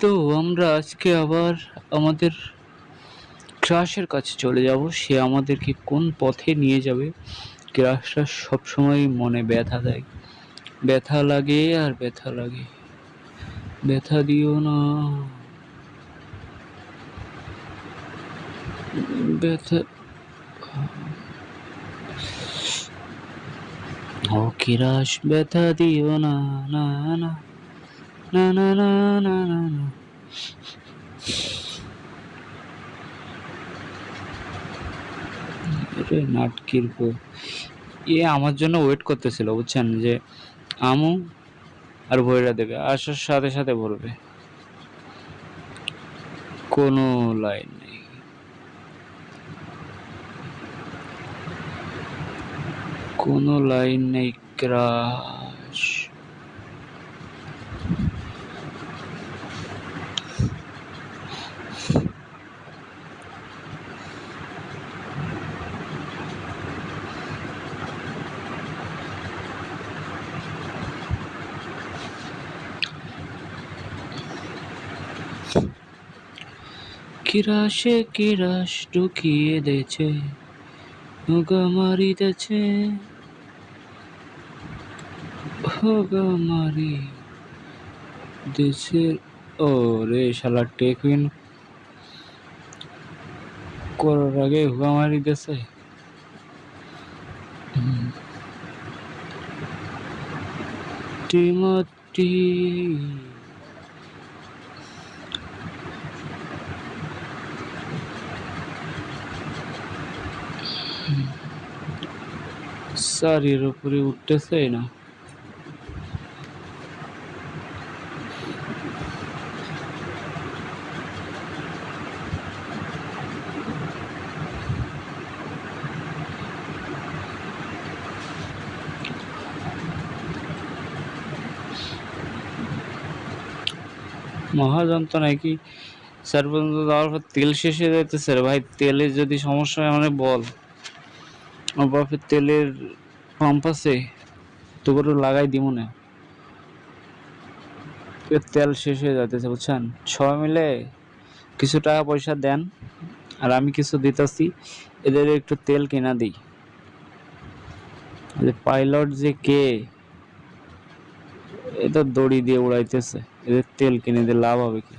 তো আমরা আজকে আবার আমাদের ক্রাশের কাছে চলে যাব। সে আমাদেরকে কোন পথে নিয়ে যাবে? ক্রাশটা সবসময় মনে ব্যথা দেয়। ব্যথা লাগে আর ব্যথা লাগে। ব্যথা দিও না। ব্যথা ও কিরাস, ব্যথা দিও না না না না না না না না। নাটকির এ আমার জন্য ওয়েট করতেছিল, বুঝছেন? যে আমু আর ভৈরা দেবে আসার সাথে সাথে বলবে। কোনো লাইন নেই। কোনো লাইন নেই, ক্রাশ। কিরাশে কিরাশ ঢুকিয়ে দেছে হোগা মারিতেছে। হোগা মারি দেছে ও রে শালা টেকুইন, করার আগে হুগা মারি দেছে টিমটি সারির উপরে উঠতেছে না। মহাযন্ত্রণায় কি স্যার পর্যন্ত দেওয়ার পর তেল শেষ হয়ে যাইতেছে ভাই? তেলের যদি সমস্যা হয় মানে বল। বাপের তেলের পাম্প আছে তো করে লাগাই দিব না। তেল শেষ হয়ে যাইতেছে, বুঝছেন? সবাই মিলে কিছু টাকা পয়সা দেন, আর আমি কিছু দিতেছি, এদের একটু তেল কিনা দিই। পাইলট যে কে এটা দড়ি দিয়ে উড়াইতেছে, এদের তেল কিনে দিয়ে লাভ হবে কি?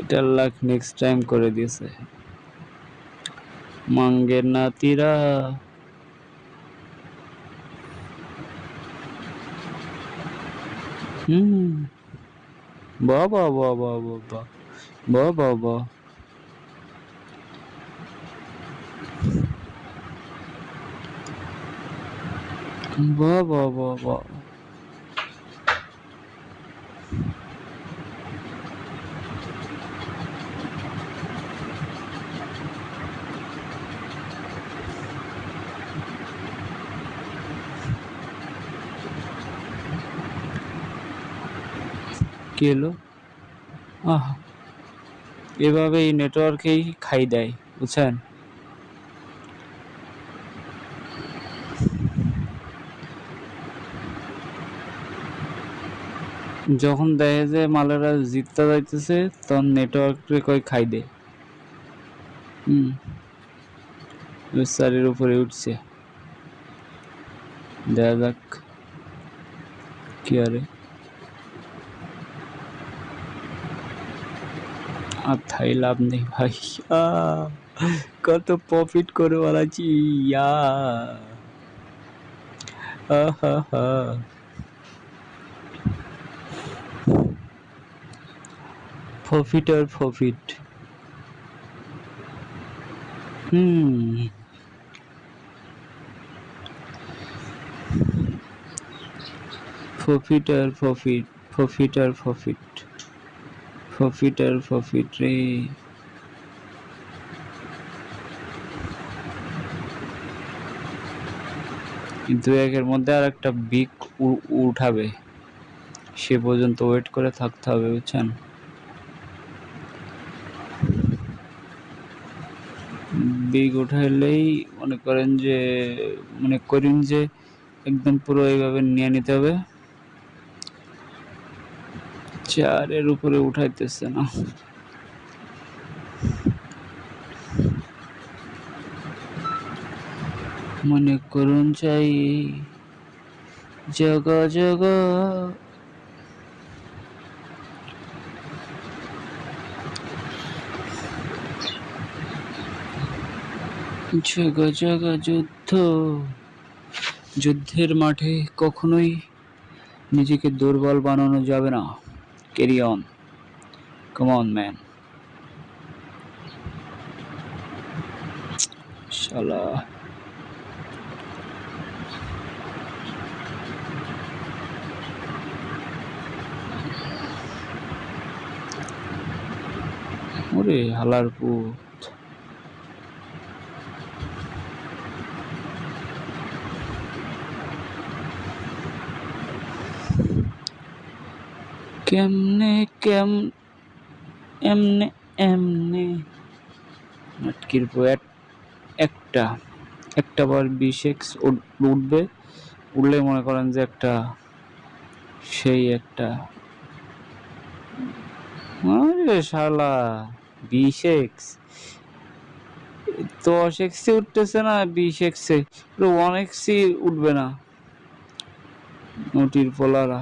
এটার লাখ নেক্সট টাইম করে দিয়েছে। মাঙ্গের নাতিরা। হুম বাবা বাবা বাবা বাবা বাবা বাবা বাবা কি এলো আহ এভাবে এই নেটওয়ার্কেই খাই দেয়, বুঝছেন? যখন দেখে যে মালেরা জিততে যাইতেছে, তখন নেটওয়ার্কে কই খাই দে। হুম সারির উপরে উঠছে। দেখা যাক, কি আরে? আর থাই লাভ নেই ভাই। কত প্রফিট করে বলাছি ইয়া। প্রফিট আর প্রফিট হুম। প্রফিট আর প্রফিট প্রফিট আর প্রফিট প্রফিট আর প্রফিট কিন্তু একের মধ্যে আর একটা বিগ উঠাবে। সে পর্যন্ত ওয়েট করে থাকতে হবে, বুঝছেন? বিগ উঠাইলেই মনে করেন যে, মনে করেন যে, একদম পুরো এইভাবে নিয়ে নিতে হবে। চারের উপরে উঠাইতেছে না। মনে করুন চাই, জগা জগা। জগা জগা যুদ্ধ। যুদ্ধের মাঠে কখনোই নিজেকে দুর্বল বানানো যাবে না। Carry on. Come on, man. Inshallah. ওরে হালার পুত কেমনে কেম, এমনে এমনে। আটকির পোয়েট একটা একটা বার বিশ এক্স উঠবে। উঠলে মনে করেন যে একটা, সেই একটা। শালা বিশ এক্স দশ এক্সে উঠতেছে না বিশ এক্সে ওয়ান এক্সই উঠবে না। নটির পোলারা।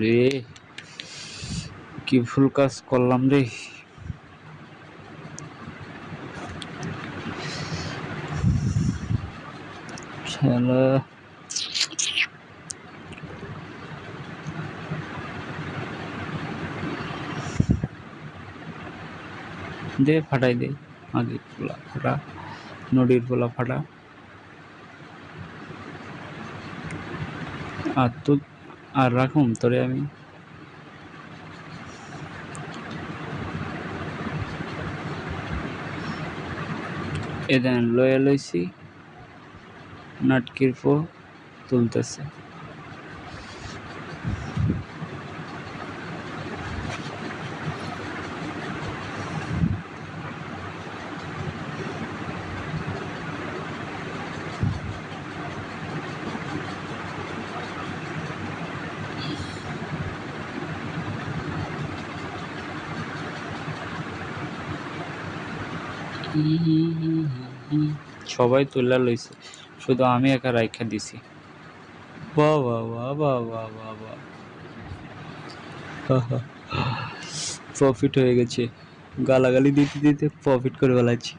রে কি ভুল কাজ করলাম রে। দে ফাটাই দে। আগে পোলা ফাটা, নদীর পোলা ফাটা। আর তো, আর রাখুম তোরে আমি। এ দেন, লয়ে লইছি, নাটকির পো তুলতেছে। সবাই তুলা লইছে। শুধু আমি একা রাইখা দিছি। বাহ বাহ বাহ বাহ বাহ প্রফিট হয়ে গেছে। গালাগালি দিতে দিতে প্রফিট করে বেলাচ্ছি